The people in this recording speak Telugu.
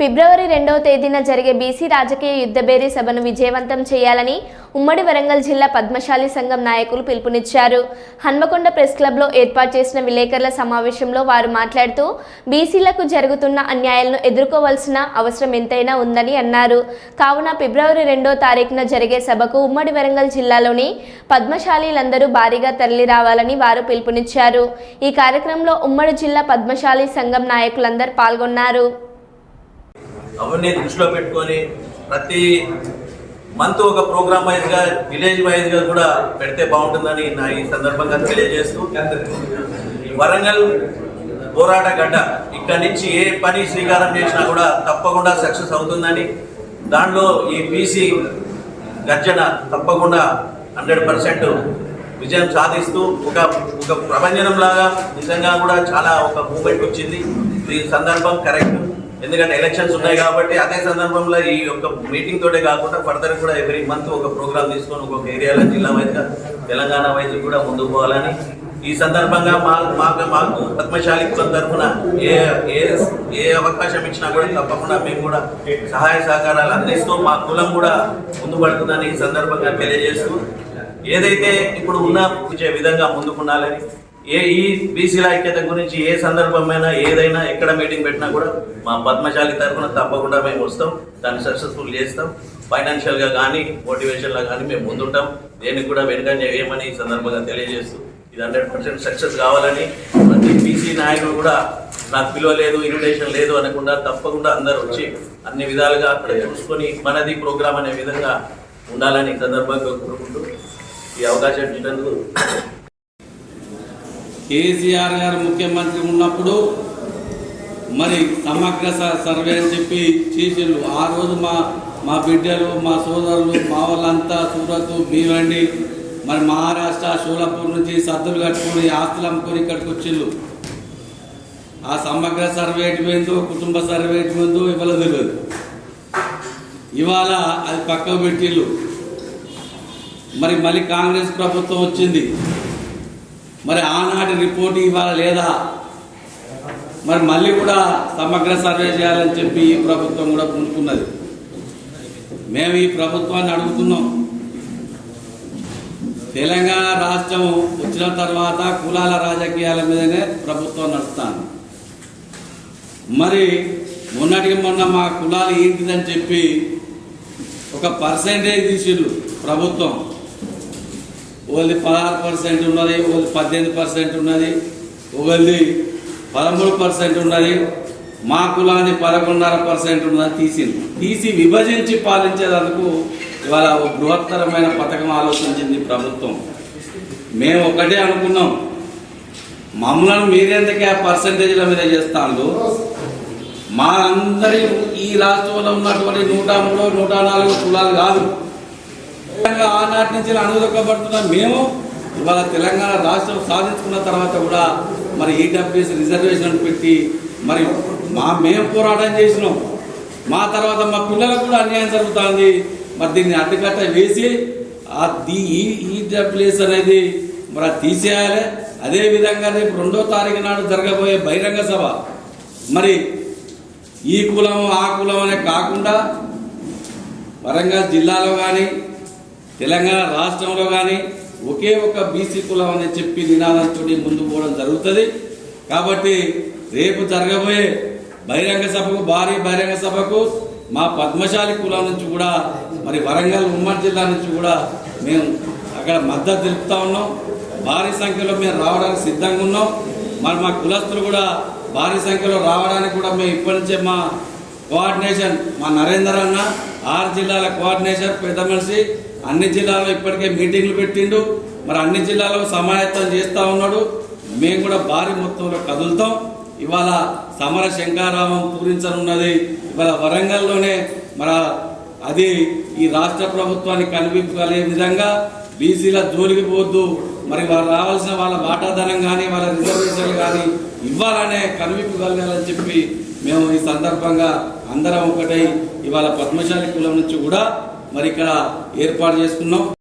ఫిబ్రవరి రెండవ తేదీన జరిగే బీసీ రాజకీయ యుద్ధబేరీ సభను విజయవంతం చేయాలని ఉమ్మడి వరంగల్ జిల్లా పద్మశాలి సంఘం నాయకులు పిలుపునిచ్చారు. హన్మకొండ ప్రెస్ క్లబ్లో ఏర్పాటు చేసిన విలేకరుల సమావేశంలో వారు మాట్లాడుతూ బీసీలకు జరుగుతున్న అన్యాయాలను ఎదుర్కోవాల్సిన అవసరం ఎంతైనా ఉందని అన్నారు. కావున ఫిబ్రవరి రెండో తారీఖున జరిగే సభకు ఉమ్మడి వరంగల్ జిల్లాలోని పద్మశాలీలందరూ భారీగా తరలి రావాలని వారు పిలుపునిచ్చారు. ఈ కార్యక్రమంలో ఉమ్మడి జిల్లా పద్మశాలి సంఘం నాయకులందరూ పాల్గొన్నారు. అవన్నీ దృష్టిలో పెట్టుకొని ప్రతి మంత్ ఒక ప్రోగ్రామ్ వైజ్గా విలేజ్ వైజ్గా కూడా పెడితే బాగుంటుందని నా ఈ సందర్భంగా తెలియజేస్తూ వరంగల్ పోరాట గడ్డ ఇక్కడి నుంచి ఏ పని శ్రీకారం చేసినా కూడా తప్పకుండా సక్సెస్ అవుతుందని దానిలో ఈ బీసీ గర్జన తప్పకుండా హండ్రెడ్ పర్సెంట్ విజయం సాధిస్తూ ఒక ఒక ప్రభంజనంలాగా నిజంగా కూడా చాలా ఒక మూమెంట్ వచ్చింది. ఈ సందర్భం కరెక్ట్. ఎందుకంటే ఎలక్షన్స్ ఉన్నాయి కాబట్టి అదే సందర్భంలో ఈ యొక్క మీటింగ్ తోటే కాకుండా ఫర్దర్ కూడా ఎవ్రీ మంత్ ఒక ప్రోగ్రామ్ తీసుకొని ఒక్కొక్క ఏరియాలో జిల్లా వైజ్గా తెలంగాణ వైజ్ కూడా ముందుకు పోవాలని. ఈ సందర్భంగా మా మాకు మాకు పద్మశాలి కులం తరఫున ఏ ఏ ఏ అవకాశం ఇచ్చినా కూడా తప్పకుండా మేము కూడా సహాయ సహకారాలు అందిస్తూ మా కులం కూడా ముందు పడుతుందని ఈ సందర్భంగా తెలియజేస్తూ ఏదైతే ఇప్పుడు ఉన్న ఇచ్చే విధంగా ముందుకుండాలని ఏ ఈ బీసీల ఐక్యత గురించి ఏ సందర్భమైనా ఏదైనా ఎక్కడ మీటింగ్ పెట్టినా కూడా మా పద్మశాలి తరఫున తప్పకుండా మేము వస్తాం దాన్ని సక్సెస్ఫుల్ చేస్తాం. ఫైనాన్షియల్గా కానీ మోటివేషన్లో కానీ మేము ముందుంటాం. దేనికి కూడా వెనుకంజ ఏమని ఈ సందర్భంగా తెలియజేస్తూ ఇది హండ్రెడ్ పర్సెంట్ సక్సెస్ కావాలని ప్రతి బీసీ నాయకుడు కూడా నాకు పిలవలేదు ఇన్విటేషన్ లేదు అనకుండా తప్పకుండా అందరు వచ్చి అన్ని విధాలుగా అక్కడ చూసుకొని మనది ప్రోగ్రామ్ అనే విధంగా ఉండాలని సందర్భంగా కోరుకుంటూ ఈ అవకాశం ఇచ్చినందుకు కేసీఆర్ గారు ముఖ్యమంత్రి ఉన్నప్పుడు మరి సమగ్ర స- సర్వే అని చెప్పి చేసిండ్రు. ఆ రోజు మా మా బిడ్డలు మా సోదరులు మా వాళ్ళంతా సూరత్ మీవండి మరి మహారాష్ట్ర షోలాపూర్ నుంచి సద్దులు కట్టుకొని ఆస్తులు అమ్ముకొని ఇక్కడికి వచ్చిండ్రు. ఆ సమగ్ర సర్వే ఎటుపోయిందో కుటుంబ సర్వే ఎటుపోయిందో ఇవాళ తెలియదు. ఇవాళ అది పక్కకు పెట్టిళ్ళు మరి మళ్ళీ కాంగ్రెస్ ప్రభుత్వం వచ్చింది. మరి ఆనాటి రిపోర్ట్ ఇవాళ లేదా? మరి మళ్ళీ కూడా సమగ్ర సర్వే చేయాలని చెప్పి ఈ ప్రభుత్వం కూడా పూనుకున్నది మేము ఈ ప్రభుత్వాన్ని అడుగుతున్నాం. తెలంగాణ రాష్ట్రం వచ్చిన తర్వాత కులాల రాజకీయాల మీదనే ప్రభుత్వం నడుస్తాను మరి మొన్నటికి మొన్న మా కులాలు ఏంటిదని చెప్పి ఒక పర్సెంటేజ్ తీసిండ్రు ప్రభుత్వం. ఒకరిది పదహారు పర్సెంట్ ఉన్నది ఒకరిది పద్దెనిమిది పర్సెంట్ ఉన్నది ఒకరిది పదమూడు పర్సెంట్ ఉన్నది. మా కులాన్ని పదకొండున్నర పర్సెంట్ ఉన్నది తీసింది. తీసి విభజించి పాలించేందుకు ఇవాళ ఒక బృహత్తరమైన పథకం ఆలోచించింది ప్రభుత్వం. మేము ఒకటే అనుకున్నాం. మమ్మల్ని మీరెందుకే ఆ పర్సంటేజ్ల మీద చేస్తాను మా అందరి ఈ రాష్ట్రంలో ఉన్నటువంటి నూట మూడు నూట నాలుగు కులాలు కాదు. ఆనాటి నుంచి అనుదొక్కబడుతున్న మేము ఇవాళ తెలంగాణ రాష్ట్రం సాధించుకున్న తర్వాత కూడా మరి ఈడబ్ల్యూఎస్ రిజర్వేషన్ పెట్టి మరి మా మేము పోరాటం చేసినాం. మా తర్వాత మా పిల్లలకు కూడా అన్యాయం జరుగుతుంది. మరి దీన్ని అడ్డుకట్ట వేసి ఈడబ్ల్యూఎస్ అనేది మరి తీసేయాలి. అదేవిధంగా రేపు రెండో తారీఖు నాడు జరగబోయే బహిరంగ సభ. మరి ఈ కులం ఆ కులం అనే కాకుండా వరంగల్ జిల్లాలో కానీ తెలంగాణ రాష్ట్రంలో కానీ ఒకే ఒక బీసీ కులం అని చెప్పి నినాదంతో ముందు పోవడం జరుగుతుంది. కాబట్టి రేపు జరగబోయే బహిరంగ సభకు భారీ బహిరంగ సభకు మా పద్మశాలి కులం నుంచి కూడా మరి వరంగల్ ఉమ్మడి జిల్లా నుంచి కూడా మేము అక్కడ మద్దతు తెలుపుతా ఉన్నాం. భారీ సంఖ్యలో మేము రావడానికి సిద్ధంగా ఉన్నాం. మరి మా కులస్తులు కూడా భారీ సంఖ్యలో రావడానికి కూడా మేము ఇప్పటి నుంచే మా కోఆర్డినేషన్ మా నరేందర్ అన్న ఆరు జిల్లాల కోఆర్డినేషన్ పెద్ద మనిషి అన్ని జిల్లాల్లో ఇప్పటికే మీటింగ్లు పెట్టిండు. మరి అన్ని జిల్లాలో సమాయత్తం చేస్తూ ఉన్నాడు. మేము కూడా భారీ మొత్తంలో కదులుతాం. ఇవాళ సమర శంకారామం పూరించనున్నది. ఇవాళ వరంగల్లోనే మన అది ఈ రాష్ట్ర ప్రభుత్వాన్ని కనిపించగలిగే విధంగా బీసీల జోలికి పోద్దు మరి వారు రావాల్సిన వాళ్ళ వాటాధనం కానీ వాళ్ళ రిజర్వేషన్లు కానీ ఇవ్వాలనే కనిపించగలగాలని చెప్పి మేము ఈ సందర్భంగా అందరం ఒకటై ఇవాళ పద్మశాలి కులం నుంచి కూడా మరి ఇక్కడ ఏర్పాటు చేసుకున్నాం.